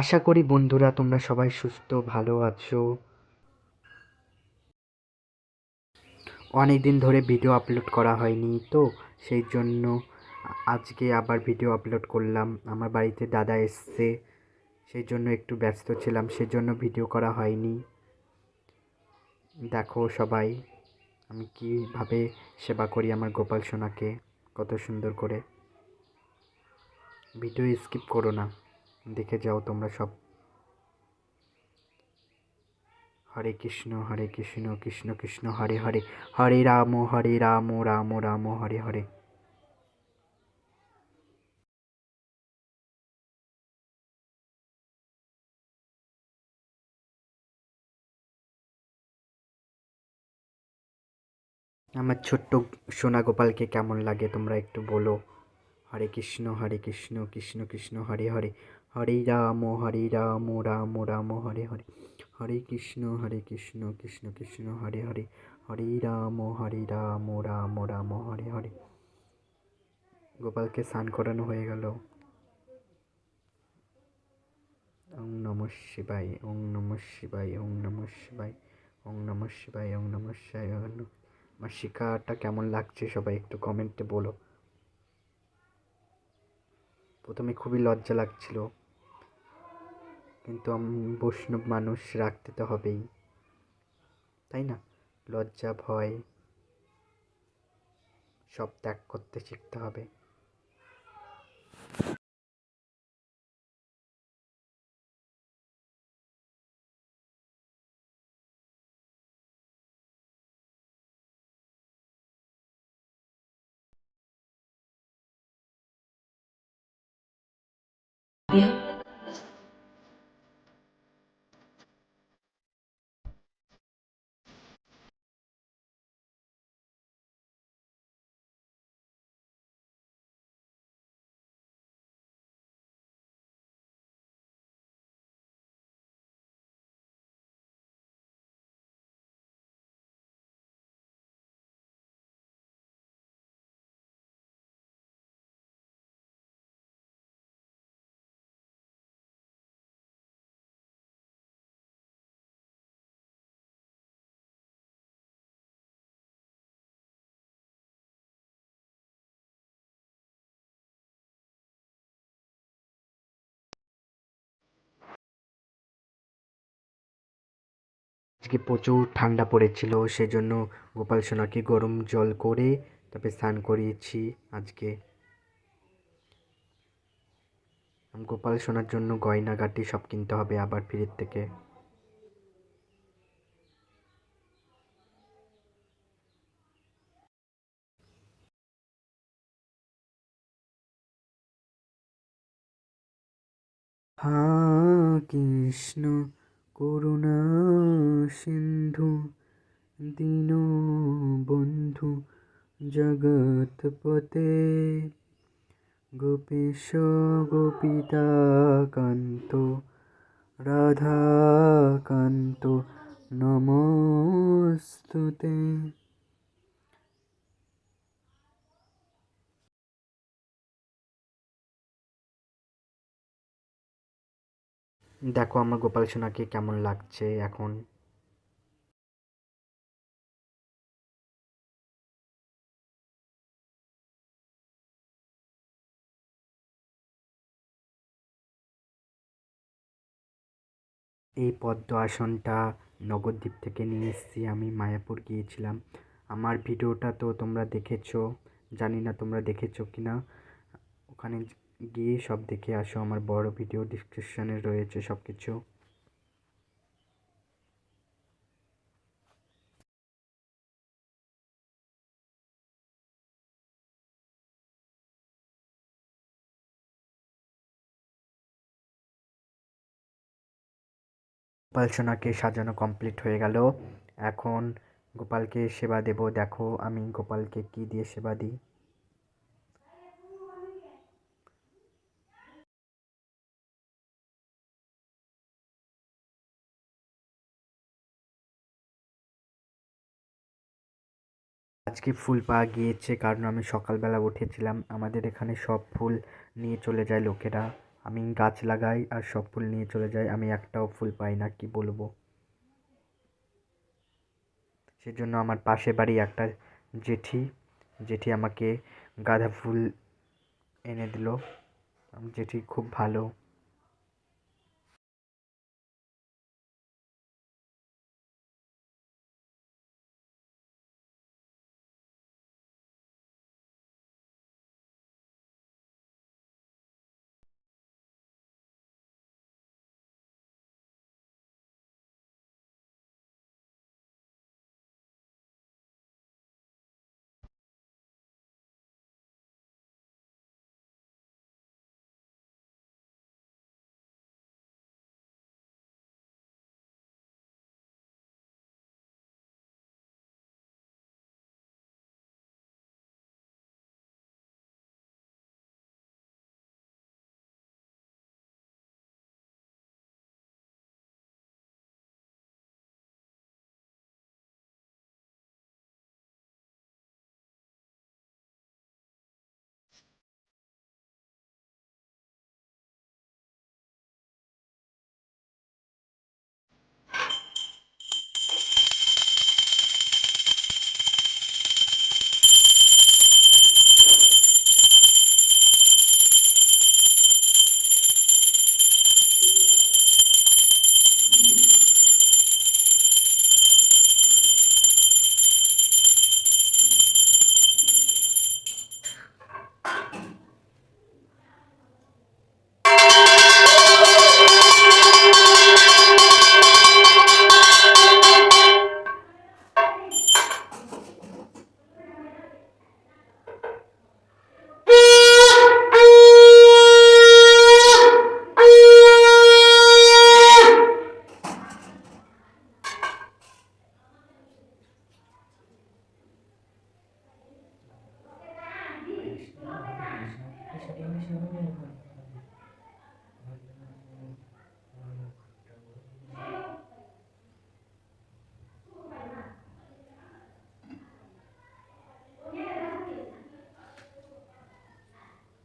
আশা করি বন্ধুরা তোমরা সবাই সুস্থ, ভালো আছো। অনেক দিন ধরে ভিডিও আপলোড করা হয়নি তো, সেই জন্য আজকে আবার ভিডিও আপলোড করলাম। আমার বাড়িতে দাদা এসছে, সেই জন্য একটু ব্যস্ত ছিলাম সেজন্য ভিডিও করা হয়নি। দেখো সবাই, আমি কীভাবে সেবা করি আমার গোপাল সোনাকে, কত সুন্দর করে। ভিডিও স্কিপ করো না। দেখে যাও তোমরা সব। হরে কৃষ্ণ হরে কৃষ্ণ কৃষ্ণ কৃষ্ণ, হরে হরে। হরে রাম হরে রাম রাম রাম, হরে হরে। আমার ছোট্ট সোনা গোপালকে কেমন লাগে তোমরা একটু বলো। হরে কৃষ্ণ হরে কৃষ্ণ কৃষ্ণ কৃষ্ণ, হরে হরে। হরে রাম হরে রাম রাম রাম, হরে হরে। হরে কৃষ্ণ হরে কৃষ্ণ কৃষ্ণ কৃষ্ণ, হরে হরে। হরে রাম হরে রাম রাম রাম, হরে হরে। গোপালকে স্নান করানো হয়ে গেল। ওং নম শিবাই ওং নম শিবাই ওং নম শিবাই ওং নম শিবাই ওং নম শিবাই আমার শিকারটা কেমন লাগছে সবাই একটু কমেন্টে বলো। প্রথমে খুবই লজ্জা লাগছিল। কিন্তু বৈষ্ণব মানুষ রাখতে তো হবেই। তাই না? লজ্জা, ভয়, সব ত্যাগ করতে শিখতে হবে। আজকে প্রচুর ঠান্ডা পড়েছিল, সেজন্য গোপাল সোনাকে গরম জল করে তারপরে স্নান করিয়েছি আজকে। গোপাল সোনার জন্য গয়নাগাটি সব কিনতে হবে আবার ফিরের থেকে। হা, কৃষ্ণ। করুণা সিন্ধু দীনবন্ধু জগৎপতে গোপীশ গোপিতা কান্ত রাধাকান্ত নমস্তুতে। দেখো আমার গোপাল সোনাকে কেমন লাগছে এখন। এই পদ্ম আসনটা নগরদ্বীপ থেকে নিয়ে এসেছি, আমি মায়াপুর গিয়েছিলাম। আমার ভিডিওটা তো তোমরা দেখেছ, জানি না তোমরা দেখেছ কি না ওখানে গিয়ে সব দেখে আসো, আমার বড় ভিডিও ডিসক্রিপশানে রয়েছে সব কিছু গোপাল সোনাকে সাজানো কমপ্লিট হয়ে গেল। এখন গোপালকে সেবা দেব। দেখো আমি গোপালকে কি দিয়ে সেবা দিই। আজকে ফুল পাওয়া গিয়েছে, কারণ আমি সকালবেলা উঠেছিলাম। আমাদের এখানে সব ফুল নিয়ে চলে যায় লোকেরা। আমি গাছ লাগাই আর সব ফুল নিয়ে চলে যায়। আমি একটাও ফুল পাই না, কি বলব? সেজন্য আমার পাশে বাড়ি একটা জেঠি। জেঠি আমাকে গাঁদা ফুল এনে দিল। জেঠি খুব ভালো। 그렇지않